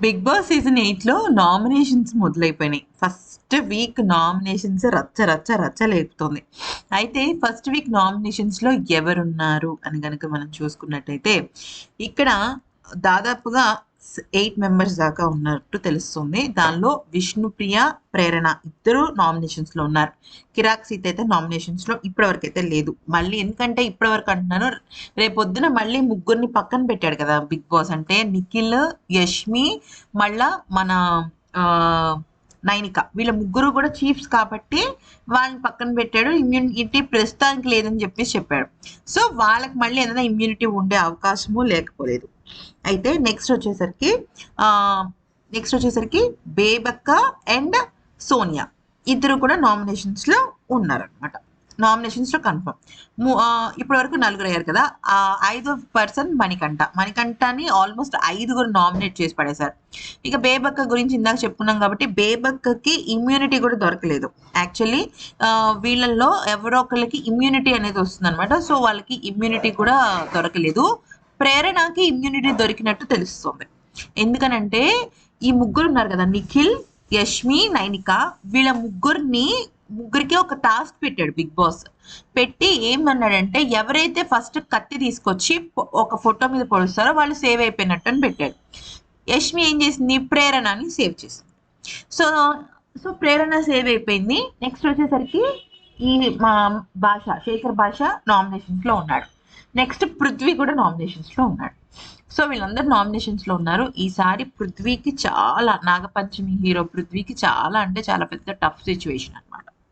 Big Boss season ఎయిట్లో nominations మొదలైపోయినాయి. First week nominations రచ్చ రచ్చ రచ్చ లేపుతుంది. అయితే ఫస్ట్ వీక్ నామినేషన్స్లో ఎవరున్నారు అని కనుక మనం చూసుకున్నట్టయితే ఇక్కడ దాదాపుగా ఎయిట్ మెంబర్స్ దాకా ఉన్నట్టు తెలుస్తుంది. దానిలో విష్ణుప్రియ ప్రేరణ ఇద్దరు నామినేషన్స్లో ఉన్నారు. కిరాక్ సీత అయితే నామినేషన్స్లో ఇప్పటివరకు అయితే లేదు. మళ్ళీ ఎందుకంటే ఇప్పటివరకు అంటున్నాను రేపొద్దున మళ్ళీ ముగ్గురిని పక్కన పెట్టాడు కదా బిగ్ బాస్ అంటే నిఖిల్ యష్మి మళ్ళా మన ఆ, నైనిక. వీళ్ళ ముగ్గురు కూడా చీఫ్స్ కాబట్టి వాళ్ళని పక్కన పెట్టాడు. ఇమ్యూనిటీ ప్రస్తుతానికి లేదని చెప్పేసి చెప్పాడు. సో వాళ్ళకి మళ్ళీ ఏదైనా ఇమ్యూనిటీ ఉండే అవకాశము లేకపోలేదు. అయితే నెక్స్ట్ వచ్చేసరికి నెక్స్ట్ వచ్చేసరికి బేబక్క అండ్ సోనియా. ఇద్దరు కూడా నామినేషన్స్లో ఉన్నారనమాట నామినేషన్స్లో కన్ఫర్మ్ uh, ఇప్పటి వరకు నలుగురు అయ్యారు కదా? ఆ ఐదో పర్సన్ మణికంఠ. మణికంఠని ఆల్మోస్ట్ ఐదుగురు నామినేట్ చేసి పడేశారు. ఇక బేబక్క గురించి ఇందాక చెప్పుకున్నాం కాబట్టి బేబక్కకి ఇమ్యూనిటీ కూడా దొరకలేదు. యాక్చువల్లీ వీళ్ళల్లో ఎవరో ఒకళ్ళకి ఇమ్యూనిటీ అనేది వస్తుంది అనమాట సో వాళ్ళకి ఇమ్యూనిటీ కూడా దొరకలేదు. ప్రేరణకి ఇమ్యూనిటీ దొరికినట్టు తెలుస్తుంది. ఎందుకనంటే ఈ ముగ్గురు ఉన్నారు కదా? నిఖిల్ యష్మి నైనిక. వీళ్ళ ముగ్గురిని ముగ్గురికి ఒక టాస్క్ పెట్టాడు బిగ్ బాస్. పెట్టి ఏమన్నాడంటే ఎవరైతే ఫస్ట్ కత్తి తీసుకొచ్చి ఒక ఫోటో మీద పొడుస్తారో వాళ్ళు సేవ్ అయిపోయినట్టు అని పెట్టాడు. యష్మి ఏం చేసింది? ప్రేరణని సేవ్ చేసింది. సో సో ప్రేరణ సేవ్ అయిపోయింది. నెక్స్ట్ వచ్చేసరికి ఈ మా భాష శేఖర్ భాష నామినేషన్స్లో ఉన్నాడు. నెక్స్ట్ పృథ్వీ కూడా నామినేషన్స్లో ఉన్నాడు. సో వీళ్ళందరూ నామినేషన్స్లో ఉన్నారు. ఈసారి పృథ్వీకి చాలా నాగపంచమి హీరో పృథ్వీకి చాలా అంటే చాలా పెద్ద టఫ్ సిచ్యువేషన్ అన్నమాట.